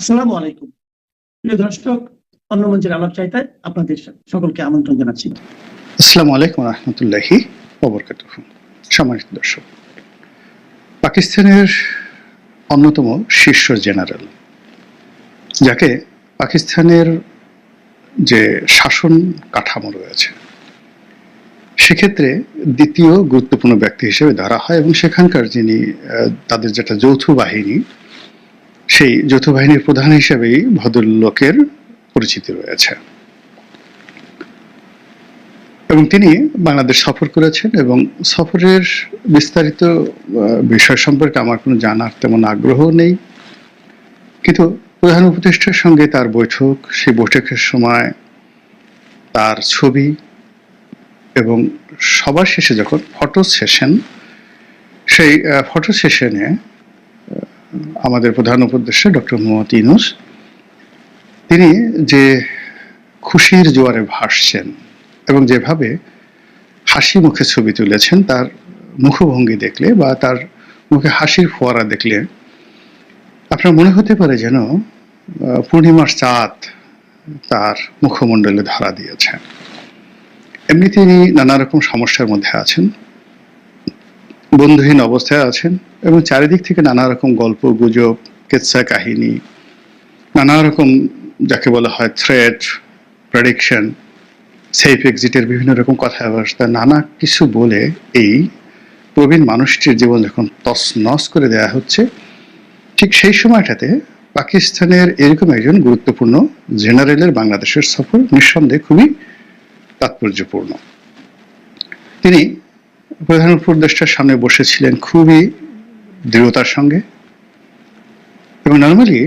আসসালামু আলাইকুম। প্রিয় দর্শক, অন্য মঞ্চের আলাপ চাইতে আপনাদের সকলকে আমন্ত্রণ জানাচ্ছি। আসসালামু আলাইকুম রহমতুল্লাহি অবরকাত সম্মানিত দর্শক, পাকিস্তানের অন্যতম শীর্ষ জেনারেল, যাকে পাকিস্তানের যে শাসন কাঠামো রয়েছে, সেক্ষেত্রে দ্বিতীয় গুরুত্বপূর্ণ ব্যক্তি হিসেবে ধরা হয় এবং সেখানকার যিনি তাদের যেটা যৌথ বাহিনী সেই যৌথ বাহিনীর প্রধান হিসেবেই ভদ্রলোকের পরিচিতি রয়েছে। এবং তিনি বাংলাদেশ সফর করেছেন এবং সফরের বিস্তারিত বিষয় সম্পর্কে আমার কোনো জানার তেমন আগ্রহ নেই। কিন্তু প্রধান উপদেষ্টার সঙ্গে তার বৈঠক, সেই বৈঠকের সময় তার ছবি এবং সবার শেষে যখন ফটো সেশন, সেই ফটো সেশনে আমাদের প্রধান উপদেষ্টা ডক্টর মোহাম্মদ ইনুস তিনি যে খুশির জোয়ারে ভাসছেন এবং যেভাবে হাসি মুখে ছবি তুলেছেন, তার মুখভঙ্গি দেখলে বা তার মুখে হাসির ফোয়ারা দেখলে আপনার মনে হতে পারে যেন পূর্ণিমার চাঁদ তার মুখমণ্ডলে ধরা দিয়েছেন এমনি তিনি নানা রকম সমস্যার মধ্যে আছেন। বন্ধুহীন অবস্থায় আছেন এবং চারিদিক থেকে নানা রকম গল্প, গুজব, কেচ্ছা, কাহিনী, নানা রকম যাকে বলা হয় থ্রেট প্রেডিকশন সেফ এক্সিটের বিভিন্ন রকম কথাবার্তা, নানা কিছু বলে এই প্রবীণ মানুষটির জীবন যখন তস নস করে দেওয়া হচ্ছে, ঠিক সেই সময়টাতে পাকিস্তানের এরকম একজন গুরুত্বপূর্ণ জেনারেলের বাংলাদেশের সফর নিঃসন্দেহে খুবই তাৎপর্যপূর্ণ। তিনি প্রধান উপদেষ্টার সামনে বসেছিলেন খুবই দৃঢ়তার সঙ্গে। এবং নর্মালি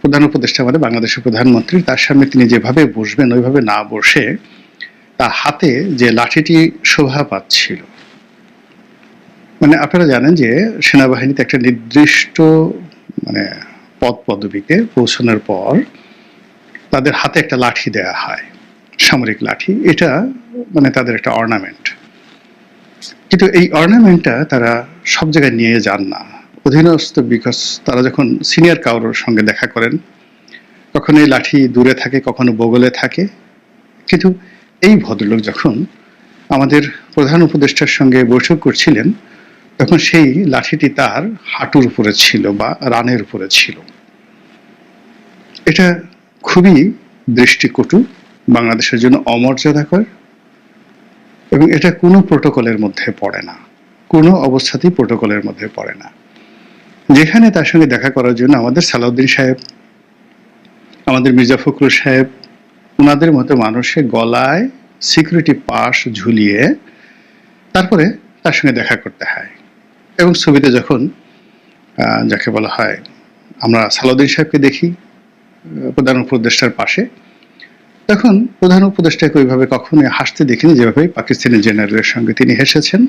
প্রধান উপদেষ্টা আমাদের বাংলাদেশের প্রধানমন্ত্রী, তার সামনে তিনি যেভাবে বসবেন, ওইভাবে না বসে তার হাতে যে লাঠিটি শোভা পাচ্ছিল। মানে আপনারা জানেন যে সেনাবাহিনীতে একটা নির্দিষ্ট মানে পদ পদবীতে পৌঁছানোর পর তাদের হাতে একটা লাঠি দেয়া হয়, সামরিক লাঠি। এটা মানে তাদের একটা অর্নামেন্ট কিন্তু এই অর্নামেন্টটা তারা সব জায়গায় নিয়ে যান না। অধীনস্থ বিকজ তারা যখন সিনিয়র কারোর সঙ্গে দেখা করেন কখনো এই লাঠি দূরে থাকে, কখনো বগলে থাকে। কিন্তু এই ভদ্রলোক যখন আমাদের প্রধান উপদেষ্টার সঙ্গে বৈঠক করছিলেন, তখন সেই লাঠিটি তার হাঁটুর উপরে ছিল বা রানের উপরে ছিল। এটা খুবই দৃষ্টিকটু বাংলাদেশের জন্য অমর্যাদাকর এবং এটা কোনো প্রোটোকলের মধ্যে পড়ে না। কোনো অবস্থাতেই প্রোটোকলের মধ্যে পড়ে না। যেখানে তার সঙ্গে দেখা করার জন্য আমাদের সালাউদ্দিন সাহেব, আমাদের মির্জা ফখরুল সাহেব ওনাদের মতো মানুষের গলায় সিকিউরিটি পাস ঝুলিয়ে তারপরে তার সঙ্গে দেখা করতে হয়। এবং ছবিতে যখন যাকে বলা হয়, আমরা সালাউদ্দিন সাহেবকে দেখি প্রধান উপদেষ্টার পাশে তখন প্রধান উপদেষ্টাকে ওইভাবে কখনোই হাসতে দেখিনি যেভাবে পাকিস্তানি জেনারেলের সঙ্গে তিনি হেসেছেন।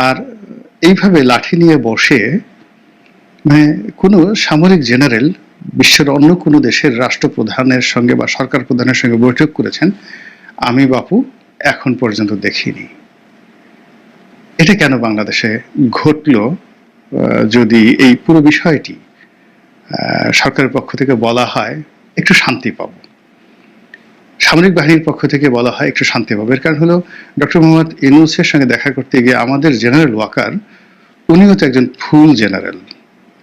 আর এইভাবে লাঠি নিয়ে বসে মানে কোনো সামরিক জেনারেল বিশ্বের অন্য কোনো দেশের রাষ্ট্রপ্রধানের সঙ্গে বা সরকার প্রধানের সঙ্গে বৈঠক করেছেন, আমি বাপু এখন পর্যন্ত দেখিনি। এটা কেন বাংলাদেশে ঘটলো যদি এই পুরো বিষয়টি সরকারের পক্ষ থেকে বলা হয়, একটু শান্তি পাবো। সামরিক বাহিনীর পক্ষ থেকে বলা হয় একটু শান্তি পাবো। এর কারণ হলো ডক্টর মোহাম্মদ ইনুসের সঙ্গে দেখা করতে গিয়ে আমাদের জেনারেল ওয়াকার উনিও তো একজন full general,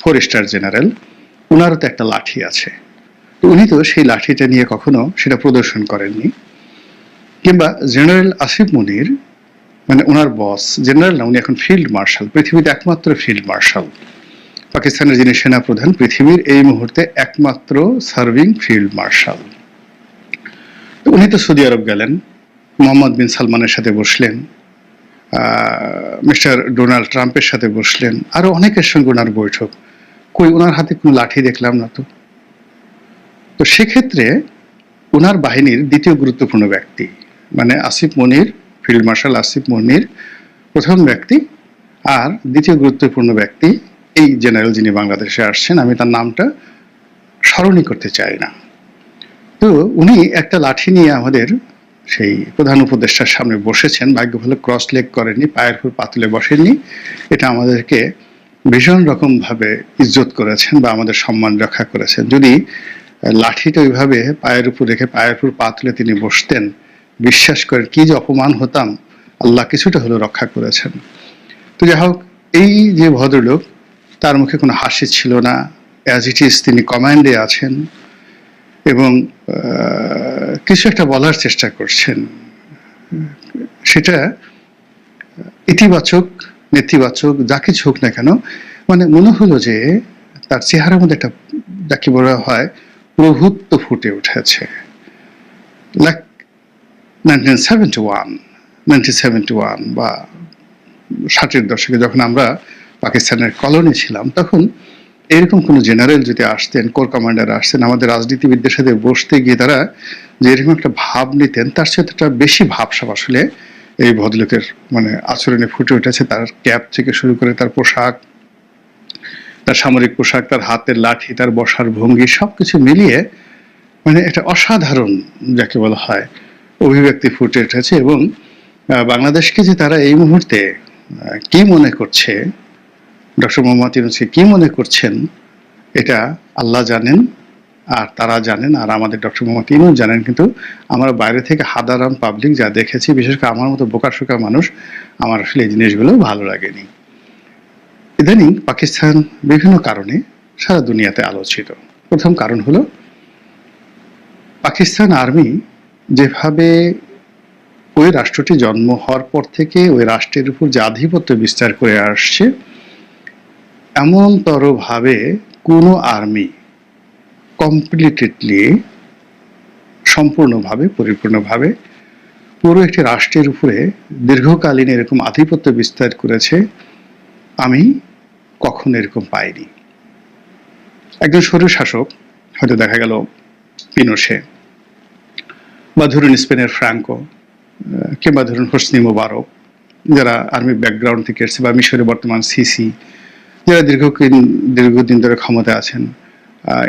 four star general ওনারও তো একটা লাঠি আছে। উনি তো সেই লাঠিটা নিয়ে কখনো সেটা প্রদর্শন করেননি। কিংবা জেনারেল আসিফ মুনির মানে ওনার বস, জেনারেল না, উনি এখন ফিল্ড মার্শাল, পৃথিবীতে একমাত্র ফিল্ড মার্শাল। পাকিস্তানের যিনি সেনাপ্রধান, পৃথিবীর এই মুহূর্তে একমাত্র সার্ভিং ফিল্ড মার্শাল। উনি তো সৌদি আরব গেলেন, মোহাম্মদ বিন সালমানের সাথে বসলেন মিস্টার ডোনাল্ড ট্রাম্পের সাথে বসলেন, আরও অনেকের সঙ্গে ওনার বৈঠক। কই, ওনার হাতে কোনো লাঠি দেখলাম না তো? তো সেক্ষেত্রে ওনার বাহিনীর দ্বিতীয় গুরুত্বপূর্ণ ব্যক্তি মানে আসিফ মনির, ফিল্ড মার্শাল আসিফ মনির প্রথম ব্যক্তি, আর দ্বিতীয় গুরুত্বপূর্ণ ব্যক্তি, এই জেনারেল যিনি বাংলাদেশে আসছেন, আমি তার নামটা স্মরণই করতে চাই না। তো উনি একটা লাঠি নিয়ে আমাদের সেই প্রধান উপদেষ্টার সামনে বসেছেন। ভাগ্য ভালো ক্রস লেগ করেননি, পায়ের ফুল পাতলে বসেননি। এটা আমাদেরকে ভীষণ রকম ভাবে ইজ্জত করেছেন বা আমাদের সম্মান রক্ষা করেছেন। যদি লাঠিটা ওইভাবে পায়ের উপর রেখে পায়ের উপর পা তুলে তিনি বসতেন, বিশ্বাস করেন কি যে অপমান হতাম, আল্লাহ কিছুটা হলেও রক্ষা করেছেন। তো যাই হোক, এই যে ভদ্রলোক, তার মুখে কোনো হাসি ছিল না। অ্যাজ ইট ইজ তিনি কমান্ডে আছেন। এবং কিছু একটা বলার চেষ্টা করছেন। সেটা, ইতিবাচক, নেতিবাচক, যা কিছু হোক না কেন মানে মনে হলো যে তার চেহারার মধ্যে একটা যাকে বলা হয়, প্রভুত্ব ফুটে উঠেছে। Like nineteen seventy one nineteen seventy one বা ষাটের দশকে যখন আমরা পাকিস্তানের কলোনি ছিলাম, তখন এরকম কোনো জেনারেল যদি আসতেন কোর কমান্ডার আসতেন, আমাদের রাজনীতিবিদদের সাথে বসতে গিয়ে তারা যে এরকম একটা ভাব নিতেন, তার সাথে একটা বেশি ভাবসাব আসলে এই ভদ্রলোকের মানে আচরণে ফুটে উঠেছে। তার ক্যাপ থেকে শুরু করে তার পোশাক, তার সামরিক পোশাক, তার হাতের লাঠি, তার বসার ভঙ্গি, সবকিছু মিলিয়ে মানে একটা অসাধারণ যাকে বলা হয় অভিব্যক্তি ফুটে উঠেছে। এবং বাংলাদেশকে যে তারা এই মুহূর্তে কি মনে করছে ডক্টর মোহাম্মদ ইউনুসকে কি মনে করছেন? এটা আল্লাহ জানেন, আর তারা জানেন, আর আমাদের ডক্টর মোহাম্মদ ইউনুস জানেন, কিন্তু আমরা বাইরে থেকে সাধারণ পাবলিক যা দেখেছি, বিশেষ করে আমার মতো বোকা শোকা মানুষ, আমার আসলে এই জিনিসগুলো ভালো লাগেনি। ইদানিং পাকিস্তান বিভিন্ন কারণে সারা দুনিয়াতে আলোচিত। প্রথম কারণ হলো, পাকিস্তান আর্মি যেভাবে ওই রাষ্ট্রটি জন্ম হওয়ার পর থেকে ওই রাষ্ট্রের উপর যে আধিপত্য বিস্তার করে আসছে এমনতরভাবে কোনো আর্মি কমপ্লিটলি সম্পূর্ণভাবে, পরিপূর্ণভাবে পুরো একটি রাষ্ট্রের উপরে দীর্ঘকালীন এরকম আধিপত্য বিস্তার করেছে, আমি কখনো এরকম পাইনি। একজন সরু শাসক, হয়তো দেখা গেল পিনোশে, বা ধরুন স্পেনের ফ্রাঙ্কো কিংবা ধরুন হোসনি মোবারক, যারা আর্মি ব্যাকগ্রাউন্ড থেকে এসেছে, বা মিশরে বর্তমান সিসি যারা দীর্ঘদিন দীর্ঘদিন ধরে ক্ষমতা আছেন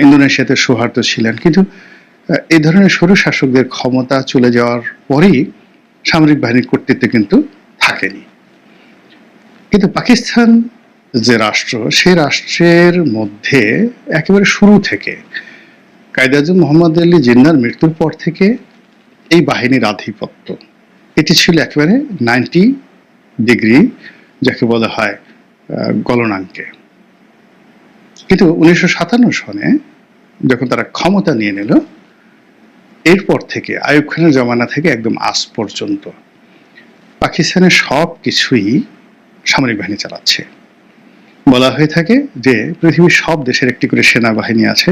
ইন্দোনেশিয়াতে সৌহার্দ্য ছিলেন, কিন্তু এই ধরনের সরু শাসকদের ক্ষমতা চলে যাওয়ার পরেই সামরিক বাহিনীর কর্তৃত্ব কিন্তু থাকেনি। কিন্তু পাকিস্তান যে রাষ্ট্র সে রাষ্ট্রের মধ্যে একেবারে শুরু থেকে কায়দাজুল মোহাম্মদ আলী জিন্নার মৃত্যুর পর থেকে এই বাহিনীর আধিপত্য। এটি ছিল একেবারে নাইনটি ডিগ্রি, যাকে বলা হয় গলনাঙ্কে। কিন্তু উনিশশো সাতান্ন সনে যখন তারা ক্ষমতা নিয়ে নিল, এরপর থেকে আয়ুব খানের জমানা থেকে একদম আজ পর্যন্ত পাকিস্তানের সব কিছুই সামরিক বাহিনী চালাচ্ছে। বলা হয়ে থাকে যে পৃথিবীর সব দেশের একটি করে সেনাবাহিনী আছে,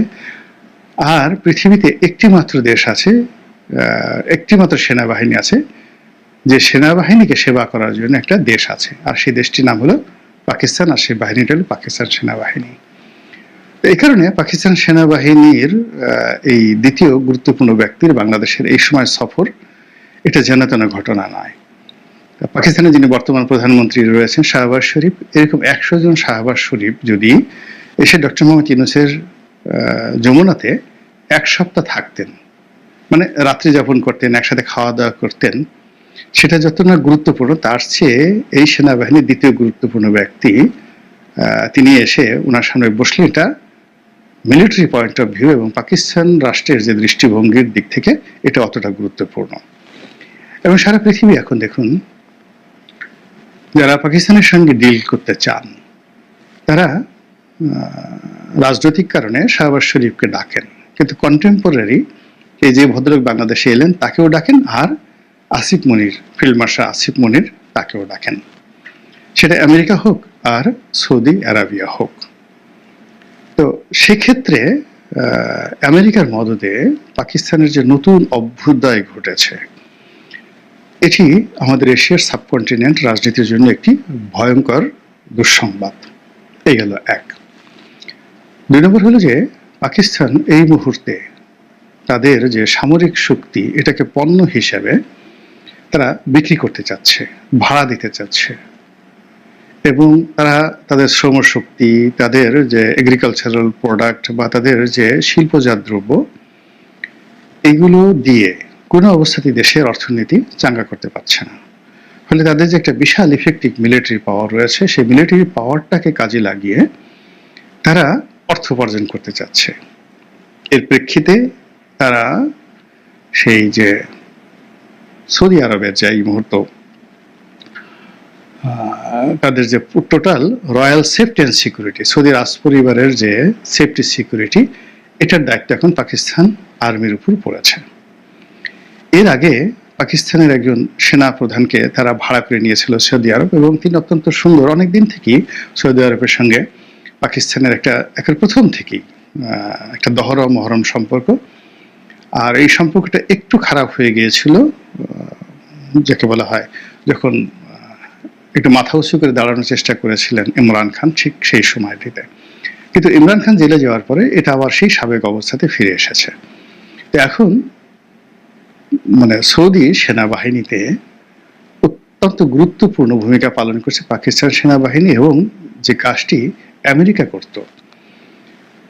আর পৃথিবীতে একটি মাত্র দেশ আছে একটি মাত্র সেনাবাহিনী আছে, যে সেনাবাহিনীকে সেবা করার জন্য একটা দেশ আছে। আর সেই দেশটির নাম হলো পাকিস্তান আর সেই বাহিনীটা হলো পাকিস্তান সেনাবাহিনী। এই কারণে পাকিস্তান সেনাবাহিনীর এই দ্বিতীয় গুরুত্বপূর্ণ ব্যক্তির বাংলাদেশের এই সময় সফর, এটা যেন ঘটনা নয়। পাকিস্তানের যিনি বর্তমান প্রধানমন্ত্রী রয়েছেন শাহবাজ শরীফ, এরকম একশো জন শাহবাজ শরীফ যদি এসে ডক্টর মোহাম্মদ ইউনুসের যমুনাতে এক সপ্তাহ থাকতেন মানে রাত্রি যাপন করতেন, একসাথে খাওয়া দাওয়া করতেন সেটা যত না গুরুত্বপূর্ণ, তার চেয়ে এই সেনাবাহিনীর দ্বিতীয় গুরুত্বপূর্ণ ব্যক্তি তিনি এসে ওনার সামনে বসলে এটা মিলিটারি পয়েন্ট অফ ভিউ এবং পাকিস্তান রাষ্ট্রের যে দৃষ্টিভঙ্গির দিক থেকে এটা অতটা গুরুত্বপূর্ণ। এবং সারা পৃথিবী এখন দেখুন, যারা পাকিস্তানের সঙ্গে ডিল করতে চান, তারা রাজনৈতিক কারণে শাহবাজ শরীফকে ডাকেন। কিন্তু কন্টেম্পোরারি এই যে ভদ্রলোক বাংলাদেশে এলেন, তাকেও ডাকেন আর আসিফ মনির, ফিল্ড মার্শাল আসিফ মনির তাকেও ডাকেন। সেটা আমেরিকা হোক আর সৌদি আরাবিয়া হোক। তো সেক্ষেত্রে আমেরিকার মদদে পাকিস্তানের যে নতুন অভ্যুদয় ঘটেছে, এটি আমাদের এশিয়ার সাবকন্টিনেন্ট রাজনীতির জন্য একটি ভয়ঙ্কর দুঃসংবাদ। এই হলো এক। দুই নম্বর হলো যে, পাকিস্তান এই মুহূর্তে তাদের যে সামরিক শক্তি, এটাকে পণ্য হিসেবে তারা বিক্রি করতে চাচ্ছে, ভাড়া দিতে চাচ্ছে। এবং তারা তাদের শ্রমশক্তি, তাদের যে এগ্রিকালচারাল প্রোডাক্ট বা তাদের যে শিল্পজাত দ্রব্য, এগুলো দিয়ে কোনো অবস্থাতেই দেশের অর্থনীতি চাঙ্গা করতে পারছে না। ফলে তাদের যে একটা বিশাল ইফেক্টিভ মিলিটারি পাওয়ার রয়েছে, সেই মিলিটারি পাওয়ারটাকে কাজে লাগিয়ে তারা অর্থ উপার্জন করতে চাচ্ছে। এর প্রেক্ষিতে তারা সেই যে সৌদি আরবের যে এই মুহূর্ত তাদের যে total royal safety and security, Saudi রাজ পরিবারের যে সেফটি সিকিউরিটি, এটার দায়িত্ব এখন পাকিস্তান আর্মির উপর পড়েছে। এর আগে পাকিস্তানের একজন সেনা প্রধানকে তারা ভাড়া করে নিয়েছিল সৌদি আরব এবং তিনি অত্যন্ত সুন্দর অনেক দিন থেকেই সৌদি আরবের সঙ্গে পাকিস্তানের একটা একের প্রথম থেকেই একটা দহরম মহরম সম্পর্ক। আর এই সম্পর্কটা একটু খারাপ হয়ে গিয়েছিল যাকে বলা হয়, যখন একটু মাথা উঁচু করে দাঁড়ানোর চেষ্টা করেছিলেন ইমরান খান ঠিক সেই সময়টিতে। কিন্তু ইমরান খান জেলে যাওয়ার পরে এটা আবার সেই সাবেক অবস্থাতে ফিরে এসেছে। এখন মানে সৌদি সেনাবাহিনীতে অত্যন্ত গুরুত্বপূর্ণ ভূমিকা পালন করছে পাকিস্তান সেনাবাহিনী এবং যে কাজটি আমেরিকা করত।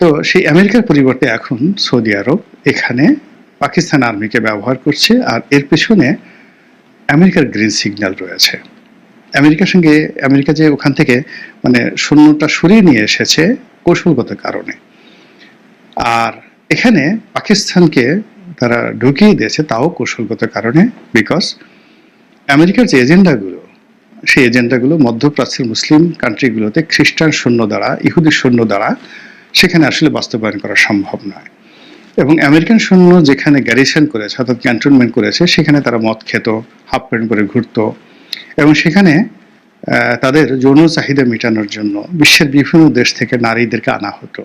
তো সেই আমেরিকার পরিবর্তে এখন সৌদি আরব এখানে পাকিস্তান আর্মিকে ব্যবহার করছে আর এর পেছনে আমেরিকার গ্রিন সিগন্যাল রয়েছে। আমেরিকার সঙ্গে আমেরিকা যে ওখান থেকে মানে শূন্যটা সরিয়ে নিয়ে এসেছে কৌশলগত কারণে। আর এখানে পাকিস্তানকে তারা ঢুকিয়ে দিয়েছে তাও কৌশলগত কারণে বিকজ আমেরিকার যে এজেন্ডাগুলো, সেই এজেন্ডাগুলো মধ্যপ্রাচ্যের মুসলিম কান্ট্রিগুলোতে খ্রিস্টান সৈন্য দ্বারা, ইহুদি সৈন্য দ্বারা সেখানে আসলে বাস্তবায়ন করা সম্ভব নয়। এবং আমেরিকান সৈন্য যেখানে গ্যারিসন করেছে, অর্থাৎ ক্যান্টনমেন্ট করেছে, সেখানে তারা মদ খেত হাফ প্যান্ট করে ঘুরতো এবং সেখানে তাদের যৌন চাহিদা মেটানোর জন্য বিশ্বের বিভিন্ন দেশ থেকে নারীদেরকে আনা হতো।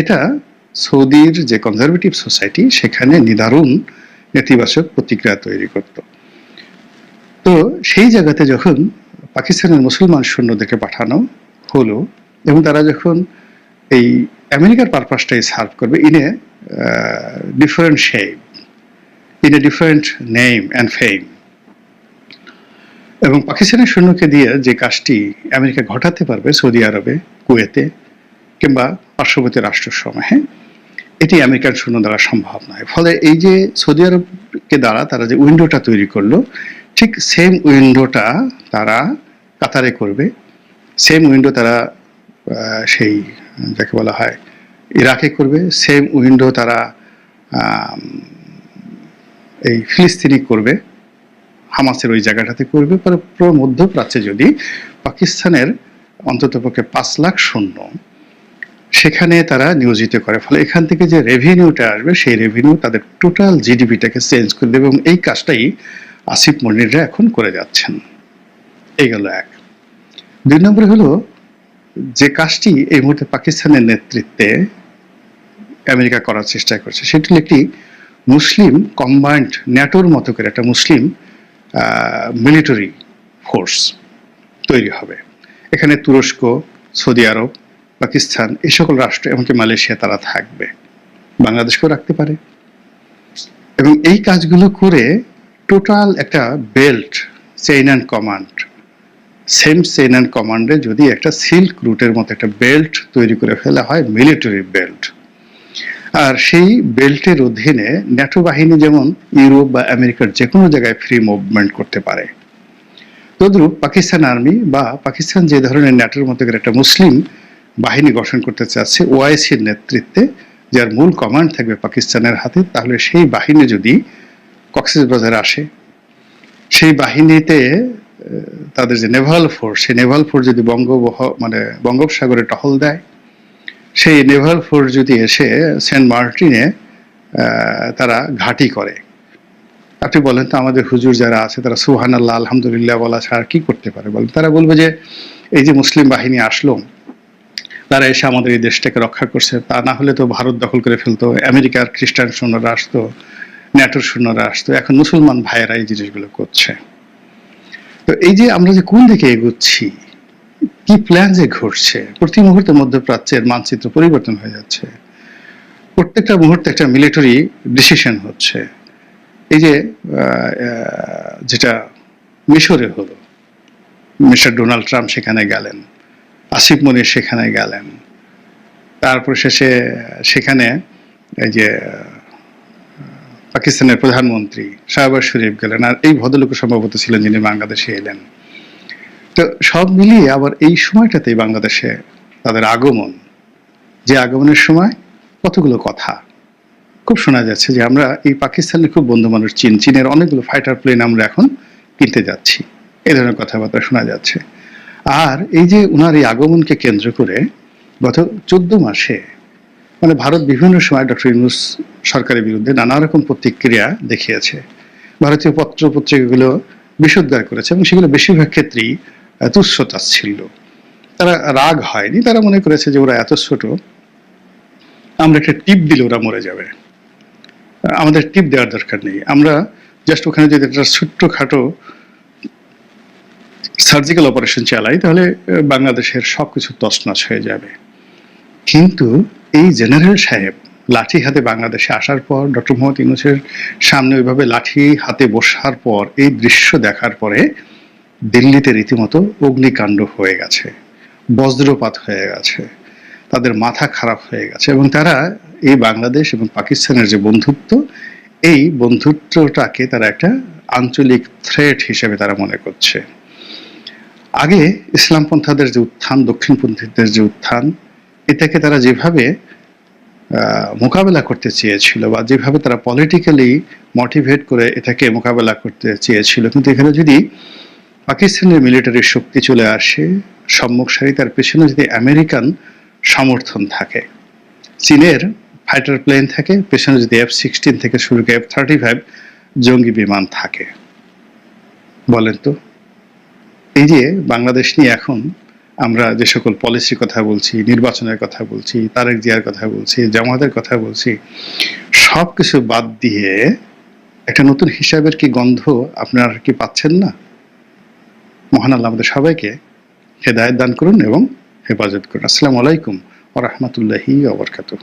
এটা সৌদির যে কনজারভেটিভ সোসাইটি সেখানে নিদারুণ নেতিবাচক প্রতিক্রিয়া তৈরি করত। তো সেই জায়গাতে যখন পাকিস্তানের মুসলমান সৈন্যদেরকে পাঠানো হলো এবং তারা যখন এই আমেরিকার পারপাসটাই সার্ভ করবে, in a different shape in a different name and fame এবং পাকিস্তানের সৈন্যকে দিয়ে যে কাজটি আমেরিকা ঘটাতে পারবে, সৌদি আরবে, কুয়েতে, কিংবা পার্শ্ববর্তী রাষ্ট্রসমূহে, এটি আমেরিকান সৈন্য দ্বারা সম্ভব নয়। ফলে এই যে সৌদি আরবকে দ্বারা তারা যে উইন্ডোটা তৈরি করল, ঠিক সেম উইন্ডোটা তারা কাতারে করবে সেম উইন্ডো তারা সেই, যাকে বলা হয় ইরাকে করবে সেম উইন্ডো তারা এই ফিলিস্তিনি করবে, হামাসের ওই জায়গাটাতে করবে, পরে পুরো, মধ্যপ্রাচ্যে যদি পাকিস্তানের অন্ততপক্ষে পাঁচ লাখ সৈন্য সেখানে তারা নিয়োজিত করে, ফলে এখান থেকে যে রেভিনিউটা আসবে, সেই রেভিনিউ তাদের টোটাল জিডিপিটাকে চেঞ্জ করে দেবে এবং এই কাজটাই আসিফ মনিররা এখন করে যাচ্ছেন। এই গেল এক। দুই নম্বরে হলো যে কাজটি এই মুহূর্তে পাকিস্তানের নেতৃত্বে আমেরিকা করার চেষ্টা করছে, সেটি হলো একটি মুসলিম কম্বাইন্ড ন্যাটোর মতো করে একটা মুসলিম মিলিটারি ফোর্স তৈরি হবে। এখানে তুরস্ক, সৌদি আরব, পাকিস্তান এই সকল রাষ্ট্র এমনকি মালয়েশিয়া তারা থাকবে। বাংলাদেশকেও রাখতে পারে। এবং এই কাজগুলো করে টোটাল একটা belt chain and command same chain and কমান্ডে যদি একটা সিল্ক রুটের মতো একটা বেল্ট তৈরি করে ফেলা হয় মিলিটারি বেল্ট আর সেই বেল্টের অধীনে ন্যাটো বাহিনী যেমন ইউরোপ বা আমেরিকার যে কোনো জায়গায় ফ্রি মুভমেন্ট করতে পারে। তদ্রূপ পাকিস্তান আর্মি বা পাকিস্তান যে ধরনের ন্যাটোর মতো একটা মুসলিম বাহিনী গঠন করতে চাচ্ছে, ওআইসির নেতৃত্বে যার মূল কমান্ড থাকবে পাকিস্তানের হাতে, তাহলে সেই বাহিনী যদি কক্সবাজারে আসে, সেই বাহিনীতে তাদের যে নেভাল ফোর্স সেই নেভাল ফোর্স যদি বঙ্গবহ মানে বঙ্গোপসাগরে টহল দেয়, সেই নেভাল ফোর্স যদি এসে সেন্ট মার্টিনে তারা ঘাঁটি করে। আপনি বলেন তো আমাদের হুজুর যারা আছে, তারা সুহান আল্লাহ আলহামদুলিল্লাহ বলা ছাড়া কি করতে পারে? বলেন, তারা বলবে যে, এই যে মুসলিম বাহিনী আসলো, তারা এসে আমাদের এই দেশটাকে রক্ষা করছে, তা না হলে তো ভারত দখল করে ফেলতো, আমেরিকার খ্রিস্টান সৈন্যরা আসতো, ন্যাটোর সৈন্যরা আসতো, এখন মুসলমান ভাইয়েরা এই জিনিসগুলো করছে। তো এই যে আমরা যে কোন দিকে এগোচ্ছি, কি প্ল্যান যে ঘটছে, প্রতি মুহূর্তে মধ্যপ্রাচ্যের মানচিত্র পরিবর্তন হয়ে যাচ্ছে। প্রত্যেকটা মুহূর্তে একটা মিলিটারি ডিসিশন হচ্ছে। এই যে যেটা মিশরে হলো, মিস্টার ডোনাল্ড ট্রাম্প সেখানে গেলেন, আসিফ মনির সেখানে গেলেন, তারপর শেষে সেখানে এই যে পাকিস্তানের প্রধানমন্ত্রী শাহবাজ শরীফ গেলেন আর এই ভদ্রলোক সম্ভবত ছিলেন যিনি বাংলাদেশে এলেন। তো সব মিলিয়ে আবার এই সময়টাতেই বাংলাদেশে তাদের আগমন। যে আগমনের সময় কতগুলো কথা। খুব শোনা যাচ্ছে যে আমরা এই পাকিস্তানের খুব বন্ধু মানুষ চীন। চীনের অনেকগুলো ফাইটার প্লেন আমরা এখন কিনতে যাচ্ছি। এই ধরনের কথাবার্তা শোনা যাচ্ছে। আর এই যে ওনার এই আগমনকে কেন্দ্র করে গত চোদ্দ মাসে মানে ভারত বিভিন্ন সময় ডক্টর ইউনুস সরকারের বিরুদ্ধে নানা রকম প্রতিক্রিয়া দেখিয়েছে। ভারতীয় পত্র পত্রিকাগুলো বিশুদ্ধার করেছে এবং সেগুলো বেশিরভাগ ক্ষেত্রেই আহ, ছিল। তারা রাগ হয়নি তারা মনে করেছে যে ওরা এত ছোট আমরা একটা টিপ দিলে ওরা মরে যাবে। আমাদের টিপ দেওয়ার দরকার নেই। আমরা জাস্ট ওখানে যদি একটা ছোট্টখাটো সার্জিক্যাল অপারেশন চালাই তাহলে বাংলাদেশের সবকিছু তছনছ হয়ে যাবে। কিন্তু এই জেনারেল সাহেব লাঠি হাতে বাংলাদেশে আসার পর, ডক্টর মোহাম্মদ ইউনুসের সামনে ওইভাবে লাঠি হাতে বসার পর, এই দৃশ্য দেখার পরে দিল্লিতে রীতিমতো অগ্নিকাণ্ড হয়ে গেছে, বজ্রপাত হয়ে গেছে, তাদের মাথা খারাপ হয়ে গেছে এবং তারা এই বাংলাদেশ এবং পাকিস্তানের যে বন্ধুত্ব, এই বন্ধুত্বটাকে তারা একটা আঞ্চলিক থ্রেট হিসেবে তারা মনে করছে। আগে ইসলামপন্থাদের যে উত্থান, দক্ষিণপন্থীদের যে উত্থান এটাকে তারা যেভাবে মোকাবেলা করতে চেয়েছিল বা যেভাবে তারা পলিটিক্যালি মোটিভেট করে এটাকে মোকাবেলা করতে চেয়েছিল। কিন্তু এখানে যদি পাকিস্তানের মিলিটারি শক্তি চলে আসে, সম্মুখ সারি তার পেছনে যদি আমেরিকান সমর্থন থাকে, চীনের ফাইটার প্লেন থাকে, পেছনে যদি এফ সিক্সটিন থেকে শুরু করে এফ থার্টি ফাইভ জঙ্গি বিমান থাকে। বলেন তো? এই যে বাংলাদেশ নিয়ে এখন আমরা যে সকল পলিসির কথা বলছি, নির্বাচনের কথা বলছি, তারেক জিয়ার কথা বলছি, জামাতের কথা বলছি সব কিছু বাদ দিয়ে একটা নতুন হিসাবের কি গন্ধ আপনারা কি পাচ্ছেন না? মহান আল্লাহ আমাদের সবাইকে হেদায়ত দান করুন এবং হেফাজত করুন। আসসালামু আলাইকুম ওরহমতুল্লাহি ওবরকাতুহ